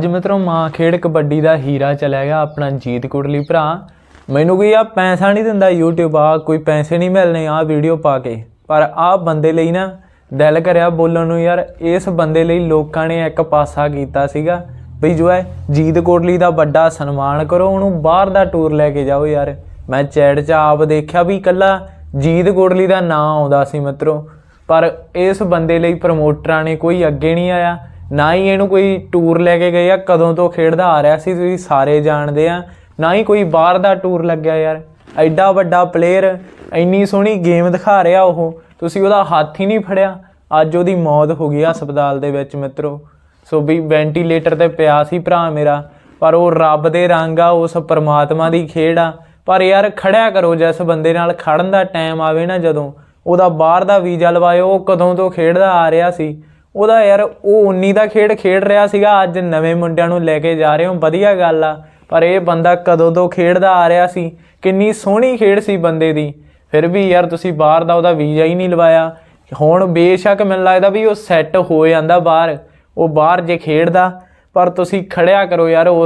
ਅੱਜ ਮਿੱਤਰੋ ਮਾਂ ਖੇਡ ਕਬੱਡੀ ਦਾ ਹੀਰਾ ਚਲਿਆ ਗਿਆ ਆਪਣਾ ਜੀਤ ਕੁੜਲੀ ਭਰਾ। ਮੈਨੂੰ ਕੋਈ ਆ ਪੈਸਾ ਨਹੀਂ ਦਿੰਦਾ YouTube, ਆ ਕੋਈ ਪੈਸੇ ਨਹੀਂ ਮਿਲਨੇ ਆ ਵੀਡੀਓ ਪਾ ਕੇ। ਪਰ ਆ ਬੰਦੇ ਲਈ ਨਾ ਦਿਲ ਕਰਿਆ ਬੋਲਣ ਨੂੰ ਯਾਰ, ਇਸ ਬੰਦੇ ਲਈ ਲੋਕਾਂ ਨੇ ਇੱਕ ਪਾਸਾ ਕੀਤਾ ਸੀਗਾ। ਬਈ ਜੋ ਹੈ, ਜੀਤ ਕੋਟਲੀ ਦਾ ਵੱਡਾ ਸਨਮਾਨ ਕਰੋ, ਉਹਨੂੰ ਬਾਹਰ ਦਾ ਟੂਰ ਲੈ ਕੇ ਜਾਓ ਯਾਰ। ਮੈਂ ਚੈਟ 'ਚ ਆਪ ਦੇਖਿਆ ਵੀ ਕੱਲਾ ਜੀਤ ਕੋਟਲੀ ਦਾ ਨਾਂ ਆਉਂਦਾ ਸੀ ਮਿੱਤਰੋ। ਪਰ ਇਸ ਬੰਦੇ ਲਈ ਪ੍ਰਮੋਟਰਾਂ ਨੇ ਕੋਈ ਅੱਗੇ ਨਹੀਂ ਆਇਆ। ਨਾ ਹੀ ਇਹਨੂੰ ਕੋਈ ਟੂਰ ਲੈ ਕੇ ਗਏ ਆ, ਕਦੋਂ ਤੋਂ ਖੇਡਦਾ ਆ ਰਿਹਾ ਸੀ, ਤੁਸੀਂ ਸਾਰੇ ਜਾਣਦੇ ਆ। ਨਾ ਹੀ ਕੋਈ ਬਾਹਰ ਦਾ ਟੂਰ ਲੱਗਿਆ ਯਾਰ। ਐਡਾ ਵੱਡਾ ਪਲੇਅਰ ਇੰਨੀ ਸੋਹਣੀ ਗੇਮ ਦਿਖਾ ਰਿਹਾ ਉਹ। ਤੁਸੀਂ ਉਹਦਾ ਹੱਥ ਹੀ ਨਹੀਂ ਫੜਿਆ। ਅੱਜ ਉਹਦੀ ਮੌਤ ਹੋ ਗਈ ਹਸਪਤਾਲ ਦੇ ਵਿੱਚ ਮਿੱਤਰੋ। ਸੋ ਵੀ ਵੈਂਟੀਲੇਟਰ ਤੇ ਪਿਆ ਸੀ ਭਰਾ ਮੇਰਾ। ਪਰ ਉਹ ਰੱਬ ਦੇ ਰੰਗ ਆ, ਉਸ ਪਰਮਾਤਮਾ ਦੀ ਖੇਡ ਆ। ਪਰ ਯਾਰ ਖੜਿਆ ਕਰੋ, ਜਿਸ ਬੰਦੇ ਨਾਲ ਖੜਨ ਦਾ ਟਾਈਮ ਆਵੇ ਨਾ ਜਦੋਂ। ਉਹਦਾ ਬਾਹਰ ਦਾ ਵੀਜ਼ਾ ਲਵਾਇਓ, ਉਹ ਕਦੋਂ ਤੋਂ ਖੇਡਦਾ ਆ ਰਿਹਾ ਸੀ। ਉਹਦਾ ਯਾਰ ਉਹ 19 ਦਾ ਖੇਡ ਖੇਡ ਰਿਹਾ ਸੀਗਾ, ਅੱਜ ਨਵੇਂ ਮੁੰਡਿਆਂ ਨੂੰ ਲੈ ਕੇ ਜਾ ਰਹੇ ਹੋ, ਵਧੀਆ ਗੱਲ ਆ। ਪਰ ਇਹ ਬੰਦਾ ਕਦੋਂ ਤੋਂ ਖੇਡਦਾ ਆ ਰਿਹਾ ਸੀ, ਕਿੰਨੀ ਸੋਹਣੀ ਖੇਡ ਸੀ ਬੰਦੇ ਦੀ। ਫਿਰ ਵੀ ਯਾਰ ਤੁਸੀਂ ਬਾਹਰ ਦਾ ਉਹਦਾ ਵੀਜ਼ਾ ਹੀ ਨਹੀਂ ਲਵਾਇਆ। ਹੁਣ ਬੇਸ਼ੱਕ ਮੈਨੂੰ ਲੱਗਦਾ ਵੀ ਉਹ ਸੈੱਟ ਹੋ ਜਾਂਦਾ ਬਾਹਰ, ਉਹ ਬਾਹਰ ਜੇ ਖੇਡਦਾ, ਪਰ ਤੁਸੀਂ ਖੜਿਆ ਕਰੋ ਯਾਰ ਉਸ